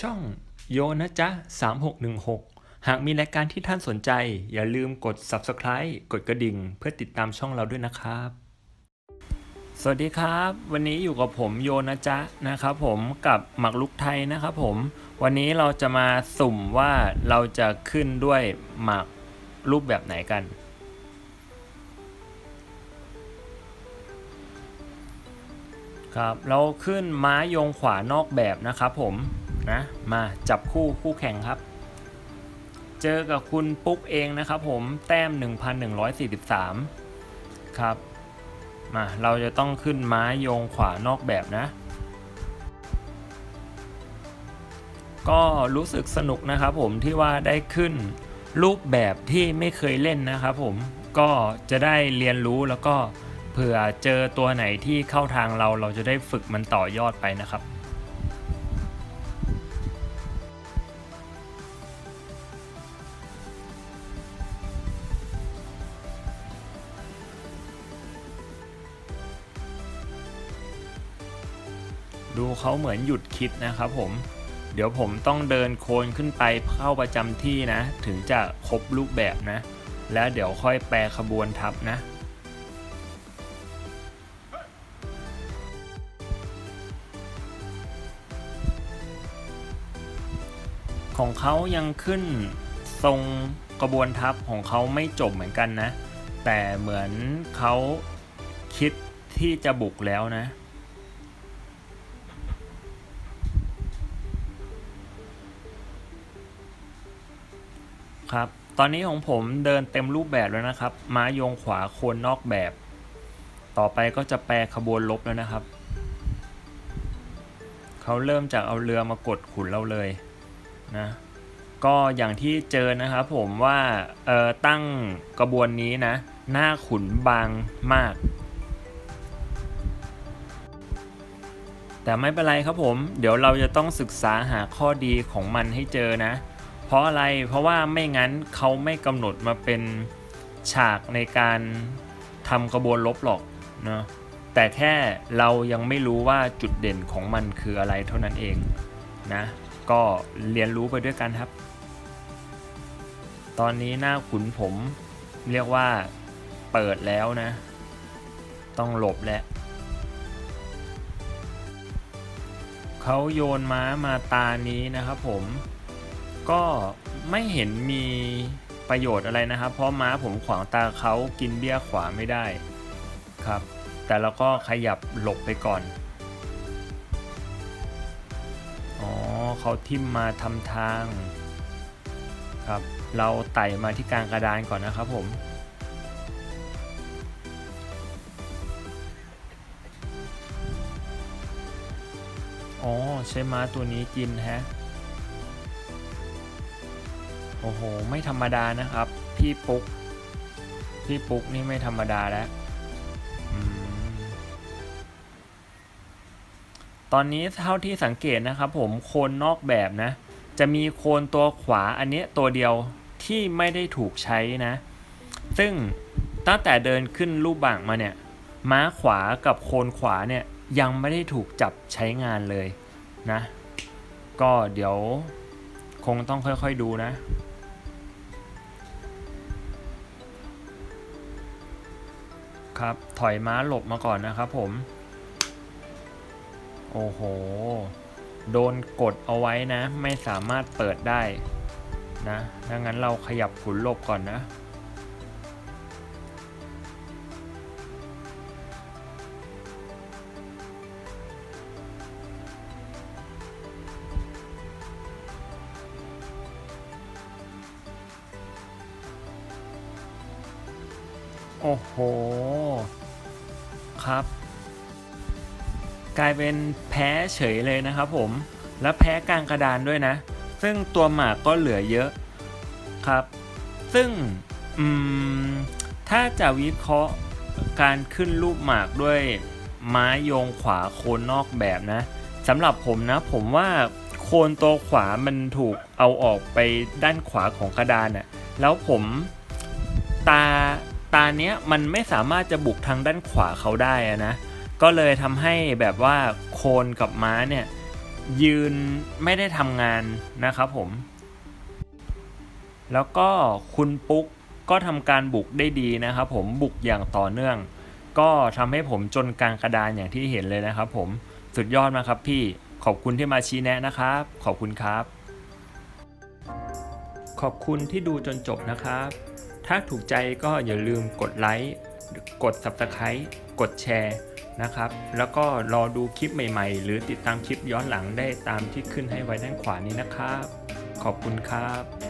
ช่องโยนะจ๊ะ 3616 หากมีรายการที่ท่านสนใจ อย่าลืมกด Subscribe กดกระดิ่ง เพื่อติดตามช่องเราด้วยนะครับ สวัสดีครับ วันนี้อยู่กับผมโยนะจ๊ะนะครับผมกับหมักลุกไทยนะครับผม วันนี้เราจะมาสุ่มว่าเราจะขึ้นด้วยหมากรูปแบบไหนกันครับเราขึ้นม้าโยงขวานอกแบบนะครับผม นะ มาจับคู่คู่แข่งครับ เจอกับคุณปุ๊กเองนะครับผมแต้ม 1143 ครับ มาเราจะต้องขึ้นไม้โยงขวานอกแบบนะ ก็รู้สึกสนุกนะครับผมที่ว่าได้ขึ้นรูปแบบที่ไม่เคยเล่นนะครับผมก็จะได้เรียนรู้แล้วก็เผื่อเจอตัวไหนที่เข้าทางเราเราจะได้ฝึกมันต่อยอดไปนะครับ ดูเขาเหมือนหยุดคิดนะครับผม เดี๋ยวผมต้องเดินโคนขึ้นไปเข้าประจำที่นะ ถึงจะครบรูปแบบนะ แล้วเดี๋ยวค่อยแปรขบวนทับนะของเขายังขึ้นทรงกระบวนทัพของเขาไม่จบเหมือนกันนะ แต่เหมือนเขาคิดที่จะบุกแล้วนะ ครับ ตอนนี้ของผมเดินเต็มรูปแบบแล้วนะครับ ม้ายงขวาโคนนอกแบบ ต่อไปก็จะแปรขบวนลบแล้วนะครับ เขาเริ่มจากเอาเรือมากดขุนเราเลยนะ ก็อย่างที่เจอนะครับผมว่าเออตั้งกระบวนนี้นะ หน้าขุนบางมาก แต่ไม่เป็นไรครับผม เดี๋ยวเราจะต้องศึกษาหาข้อดีของมันให้เจอนะ เพราะอะไรเพราะว่าไม่งั้นเขาไม่กำหนดมาเป็นฉากในการทำกระบวนลบหรอกเนาะแต่แค่เรายังไม่รู้ว่าจุดเด่นของมันคืออะไรเท่านั้นเองนะก็เรียนรู้ไปด้วยกันครับ ตอนนี้หน้าขุนผมเรียกว่าเปิดแล้วนะ ต้องหลบแล้วเขาโยนม้ามาตานี้นะครับผม ก็ไม่เห็นมีประโยชน์อะไรนะครับ เพราะม้าผมขวางตาเขากินเบี้ยขวาไม่ได้ครับ แต่เราก็ขยับหลบไปก่อน อ๋อเขาทิ่มมาทำทางครับ เราไต่มาที่กลางกระดานก่อนนะครับผมอ๋อใช้ม้าตัวนี้กินแฮะ โอ้โห ไม่ธรรมดานะครับ พี่ปุ๊ก พี่ปุ๊กนี่ไม่ธรรมดาแล้วตอนนี้เท่าที่สังเกตนะครับผมโคนนอกแบบนะ จะมีโคนตัวขวาอันนี้ตัวเดียวที่ไม่ได้ถูกใช้นะ ซึ่งตั้งแต่เดินขึ้นรูปบางมาเนี่ย ม้าขวากับโคนขวาเนี่ยยังไม่ได้ถูกจับใช้งานเลยนะ ก็เดี๋ยวคงต้องค่อยๆดูนะ ครับ ถอยม้าหลบมาก่อนนะครับผม โอ้โห โดนกดเอาไว้นะ ไม่สามารถเปิดได้นะ ดังนั้นเราขยับขุนหลบก่อนนะ โอ้โห ครับ กลายเป็นแพ้เฉยเลยนะครับผม และแพ้กลางกระดานด้วยนะ ซึ่งตัวหมากก็เหลือเยอะครับ ซึ่งถ้าจะวิเคราะห์การขึ้นรูปหมากด้วยไม้โยงขวาโคนนอกแบบนะสำหรับผมนะผมว่าโคนตัวขวามันถูกเอาออกไปด้านขวาของกระดานน่ะแล้วผมตา ตาเนี้ยมันไม่สามารถจะบุกทางด้านขวาเขาได้อะนะ ก็เลยทำให้แบบว่าโคนกับม้าเนี่ยยืนไม่ได้ทำงานนะครับผม แล้วก็คุณปุ๊กก็ทำการบุกได้ดีนะครับผมบุกอย่างต่อเนื่อง ก็ทำให้ผมจนกลางกระดานอย่างที่เห็นเลยนะครับผมสุดยอดมากครับพี่ขอบคุณที่มาชี้แนะนะครับ ขอบคุณครับ ขอบคุณที่ดูจนจบนะครับ ถ้าถูกใจก็อย่าลืมกดไลค์กด Subscribe กดแชร์นะครับ แล้วก็รอดูคลิปใหม่ๆ หรือติดตามคลิปย้อนหลังได้ตามที่ขึ้นให้ไว้ด้านขวานี้นะครับ ขอบคุณครับ